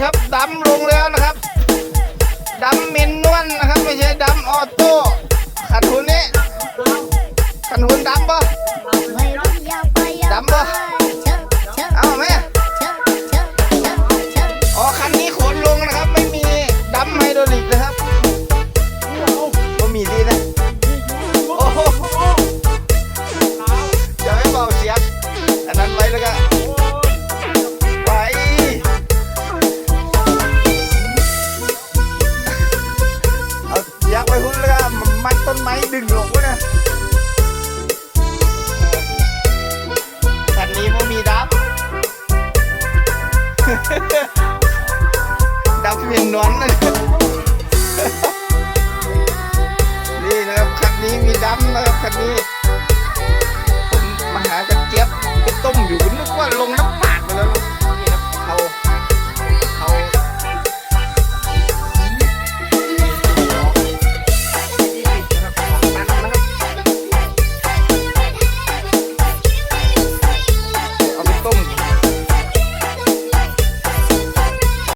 ครับดำลงแล้วนะครับดำเมนนวลนะครับ ไม่ใช่ดำออโต้ขันหุ่นนี้ขันหุ่นดำปะดำปะเอาไหมอ๋อคันนี้ขนลงนะครับ ไม่มีดำไฮดรอลิกนะครับก็มีดีนะ แล้วก็มัดต้นไม้ดึงลงไว้นะคันนี้มันมีดับ ดับเพียงนวลนะนี่นะครับคันนี้มีดับนะครับคันนี้